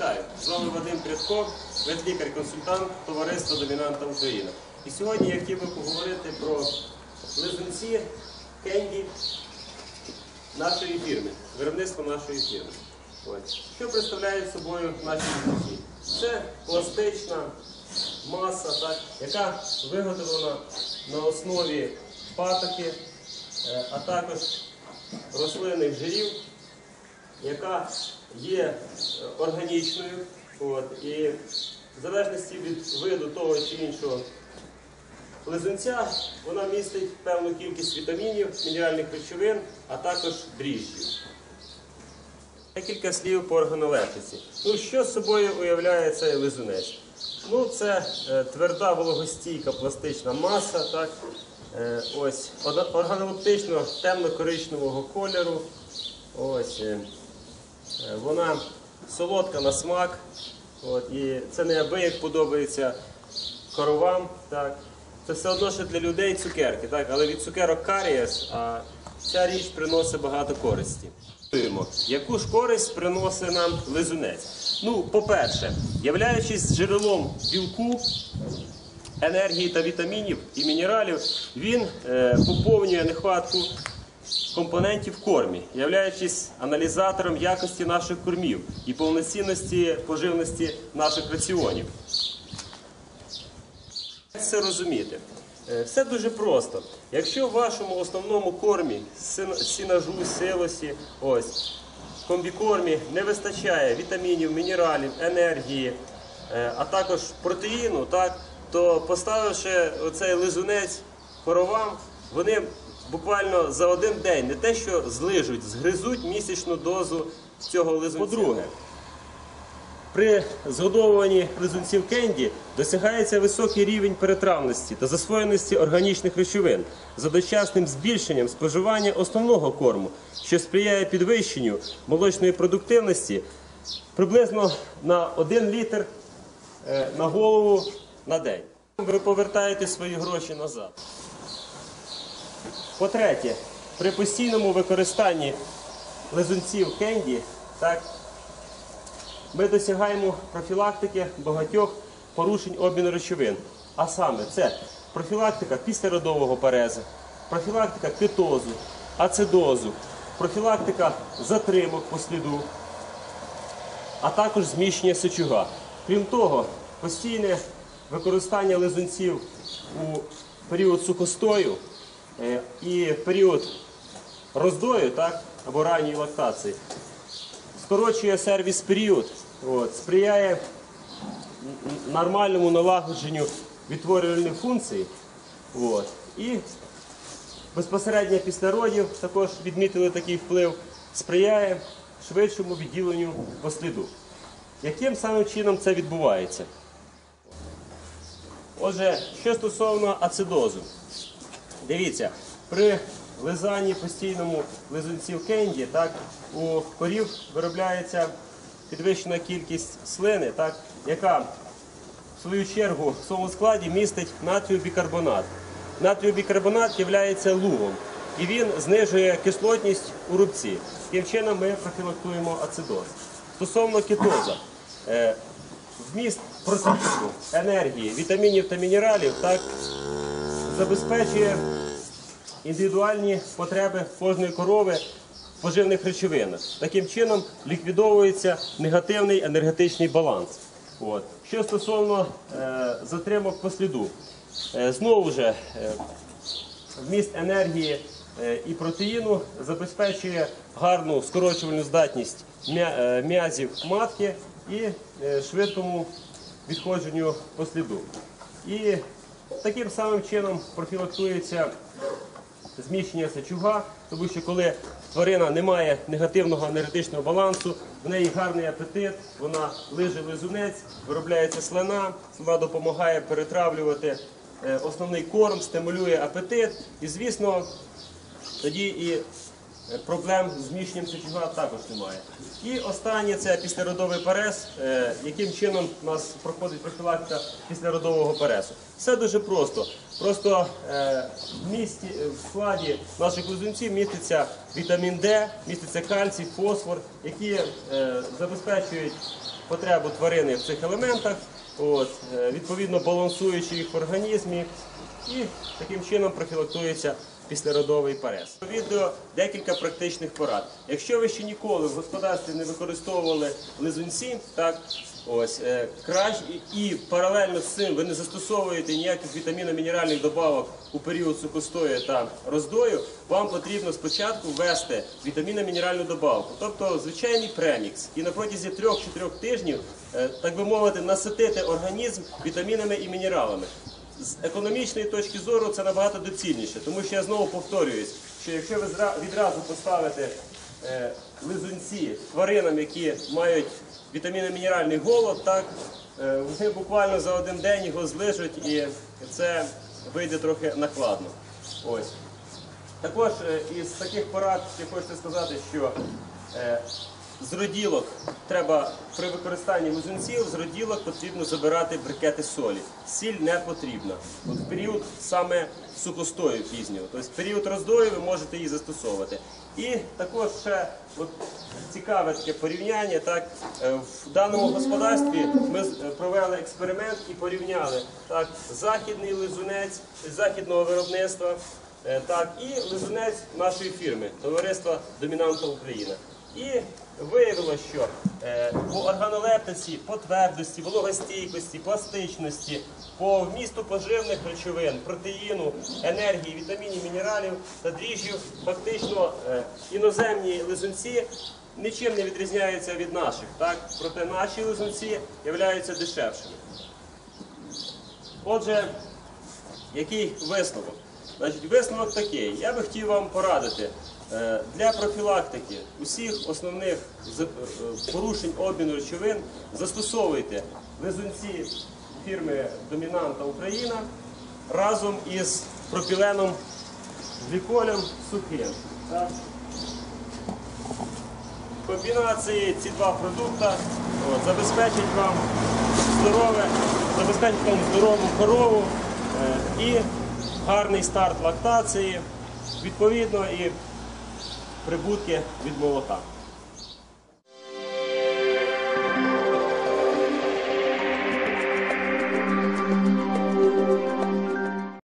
Вітаю! З вами Вадим Прядков, ветлікар-консультант товариства Домінанта Україна. І сьогодні я хотів би поговорити про лизунці кенді нашої фірми, виробництво нашої фірми. Ось. Що представляють собою наші лизунці? Це пластична маса, так, яка виготовлена на основі патоки, е, а також рослинних жирів яка є е, органічною. От, і в залежності від виду того чи іншого лизунця, вона містить певну кількість вітамінів, мінеральних речовин, а також дріжджів. Декілька слів по органолептиці. Ну, що з собою уявляє цей лизунець? Ну, це е, тверда вологостійка пластична маса, так? Е, ось, органолептично темно-коричневого кольору. Ось, е, Вона солодка на смак. От, і це неабияк подобається коровам. Так. Це все одно, що для людей цукерки, так? але від цукерок карієс, а ця річ приносить багато користі. Яку ж користь приносить нам лизунець? Ну, по-перше, являючись джерелом білку, енергії та вітамінів і мінералів, він е, поповнює нехватку компонентів в кормі, являючись аналізатором якості наших кормів і повноцінності поживності наших раціонів. Як це розуміти? Е, Все дуже просто. Якщо в вашому основному кормі сінажу, силосі, ось, комбікормі не вистачає вітамінів, мінералів, енергії, е, а також протеїну, так, то поставивши оцей лизунець коровам, вони буквально за один день не те, що злижуть, згризуть місячну дозу цього лизунця. По-друге, при згодовуванні лизунців кенді досягається високий рівень перетравності та засвоєності органічних речовин з одночасним збільшенням споживання основного корму, що сприяє підвищенню молочної продуктивності приблизно на 1 літр е, на голову на день. Ви повертаєте свої гроші назад. По-третє, при постійному використанні лизунців кенді, так, ми досягаємо профілактики багатьох порушень обміну речовин. А саме це профілактика післяродового перезу, профілактика кетозу, ацидозу, профілактика затримок по сліду, а також зміщення сечуга. Крім того, постійне використання лизунців у період сухостою е, і період роздою, так, або ранньої лактації, скорочує сервіс період, сприяє нормальному налагодженню відтворювальних функцій. От, і безпосередньо після родів також відмітили такий вплив, сприяє швидшому відділенню по сліду. Яким самим чином це відбувається? Отже, що стосовно ацидозу. Дивіться, при лизанні постійному лизунців кенді, так, у корів виробляється підвищена кількість слини, так, яка в свою чергу в своєму складі містить натріобікарбонат. Натріобікарбонат є лугом і він знижує кислотність у рубці. Таким чином ми профілактуємо ацидоз. Стосовно кетоза, е, вміст протеїну, енергії, вітамінів та мінералів так, забезпечує індивідуальні потреби кожної корови в поживних речовинах. Таким чином ліквідовується негативний енергетичний баланс. От. Що стосовно е, затримок по сліду, е, знову ж е, вміст енергії е, і протеїну забезпечує гарну скорочувальну здатність е, м'язів матки і е, швидкому відходженню по сліду. І таким самим чином профілактується зміщення сачуга, тому що коли тварина не має негативного енергетичного балансу, в неї гарний апетит, вона лиже лизунець, виробляється слина, слина допомагає перетравлювати е, основний корм, стимулює апетит. І, звісно, тоді і проблем з зміщенням сечогла також немає. І останнє це післяродовий перез, е, яким чином у нас проходить профілактика післяродового пересу. Все дуже просто. Просто е, в місті, е, в складі наших лизунців міститься вітамін Д, міститься кальцій, фосфор, які е, забезпечують потребу тварини в цих елементах, от, е, відповідно балансуючи їх в організмі, і таким чином профілактується післяродовий перес. Відео декілька практичних порад. Якщо ви ще ніколи в господарстві не використовували лизунці, так ось е, краще і паралельно з цим ви не застосовуєте ніяких вітаміно-мінеральних добавок у період сухостою та роздою, вам потрібно спочатку ввести вітаміно-мінеральну добавку, тобто звичайний премікс, і на протязі 3-4 тижнів, е, так би мовити, наситити організм вітамінами і мінералами. З економічної точки зору це набагато доцільніше, тому що я знову повторююсь, що якщо ви відразу поставите е, лизунці тваринам, які мають вітаміно-мінеральний голод, так е, вони буквально за один день його злижуть і це вийде трохи накладно. Ось. Також е, із таких порад я хочу сказати, що з роділок треба при використанні лизунців, з роділок потрібно забирати брикети солі. Сіль не потрібна. От в період саме сухостою пізнього. Тобто в період роздою ви можете її застосовувати. І також ще от, цікаве таке порівняння. Так, е, в даному господарстві ми е, провели експеримент і порівняли так, західний лизунець західного виробництва. Е, Так, і лизунець нашої фірми, товариства Домінанта Україна. І виявилося, що е, по органолептиці, по твердості, вологостійкості, пластичності, по вмісту поживних речовин, протеїну, енергії, вітамінів, мінералів та дріжджів, фактично е, іноземні лизунці нічим не відрізняються від наших. Так? Проте наші лизунці являються дешевшими. Отже, який висновок? Значить, висновок такий. Я би хотів вам порадити е, для профілактики усіх основних е, порушень обміну речовин застосовуйте лизунці фірми Домінанта Україна разом із пропіленом гліколем сухим. Комбінації ці два продукти забезпечать вам здорове, забезпечить вам здорову корову е, і гарний старт лактації, відповідно і прибутки від молока.